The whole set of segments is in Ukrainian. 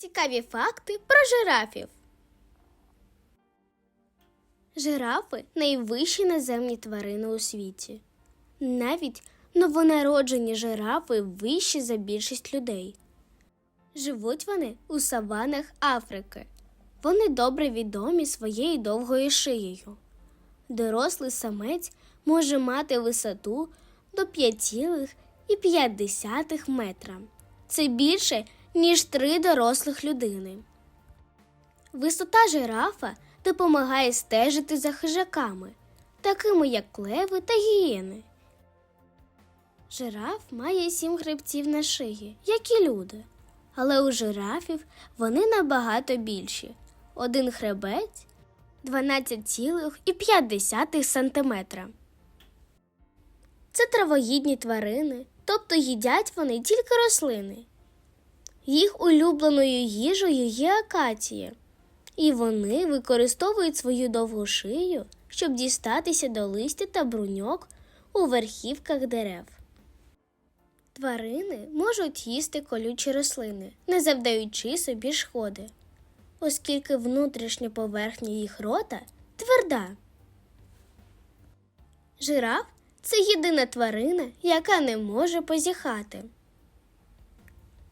Цікаві факти про жирафів. Жирафи найвищі наземні тварини у світі. Навіть новонароджені жирафи вищі за більшість людей. Живуть вони у саванах Африки. Вони добре відомі своєю довгою шиєю. Дорослий самець може мати висоту до 5,5 метра. Це більше, ніж три дорослих людини. Висота жирафа допомагає стежити за хижаками, такими як леви та гієни. Жираф має сім хребців на шиї, як і люди. Але у жирафів вони набагато більші. Один хребець 12,5 см. Це травоїдні тварини, тобто їдять вони тільки рослини. Їх улюбленою їжею є акація, і вони використовують свою довгу шию, щоб дістатися до листя та бруньок у верхівках дерев. Тварини можуть їсти колючі рослини, не завдаючи собі шкоди, оскільки внутрішня поверхня їх рота тверда. Жираф це єдина тварина, яка не може позіхати.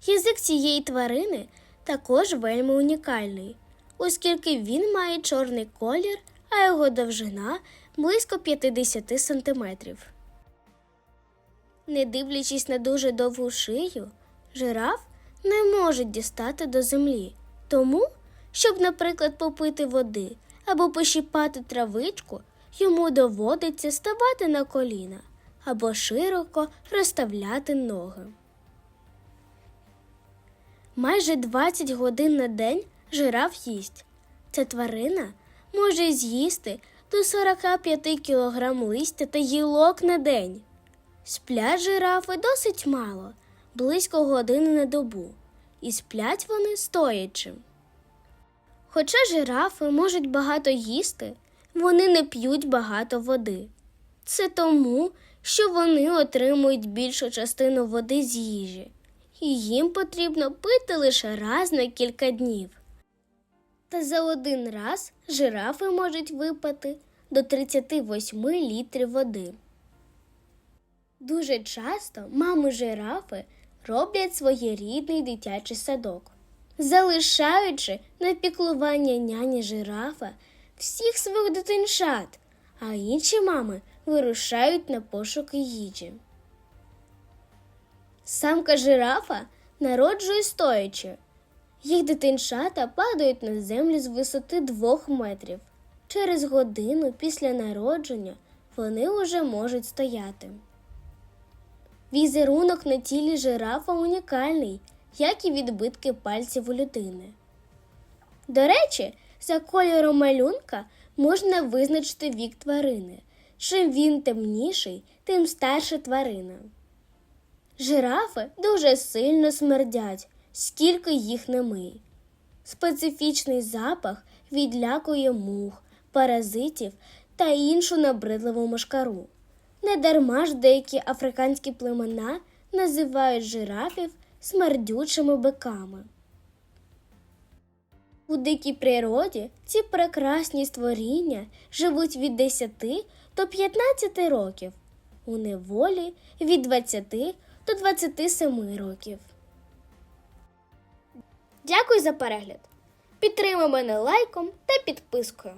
Язик цієї тварини також вельми унікальний, оскільки він має чорний колір, а його довжина близько 50 сантиметрів. Не дивлячись на дуже довгу шию, жираф не може дістати до землі. Тому, щоб, наприклад, попити води або пощипати травичку, йому доводиться ставати на коліна або широко розставляти ноги. Майже 20 годин на день жираф їсть. Ця тварина може з'їсти до 45 кг листя та гілок на день. Сплять жирафи досить мало, близько години на добу, і сплять вони стоячи. Хоча жирафи можуть багато їсти, вони не п'ють багато води. Це тому, що вони отримують більшу частину води з їжі, і їм потрібно пити лише раз на кілька днів. Та за один раз жирафи можуть випити до 38 літрів води. Дуже часто мами жирафи роблять своєрідний дитячий садок, залишаючи на піклування няні жирафа всіх своїх дитинчат, а інші мами вирушають на пошуки їжі. Самка жирафа народжує стоячи. Їх дитинчата падають на землю з висоти двох метрів. Через годину після народження вони уже можуть стояти. Візерунок на тілі жирафа унікальний, як і відбитки пальців у людини. До речі, за кольором малюнка можна визначити вік тварини. Чим він темніший, тим старша тварина. Жирафи дуже сильно смердять, скільки їх не мий. Специфічний запах відлякує мух, паразитів та іншу набридливу мошкару. Недарма ж деякі африканські племена називають жирафів смердючими биками. У дикій природі ці прекрасні створіння живуть від 10 до 15 років, у неволі від 20 до 27 років. Дякую за перегляд. Підтримай мене лайком та підпискою.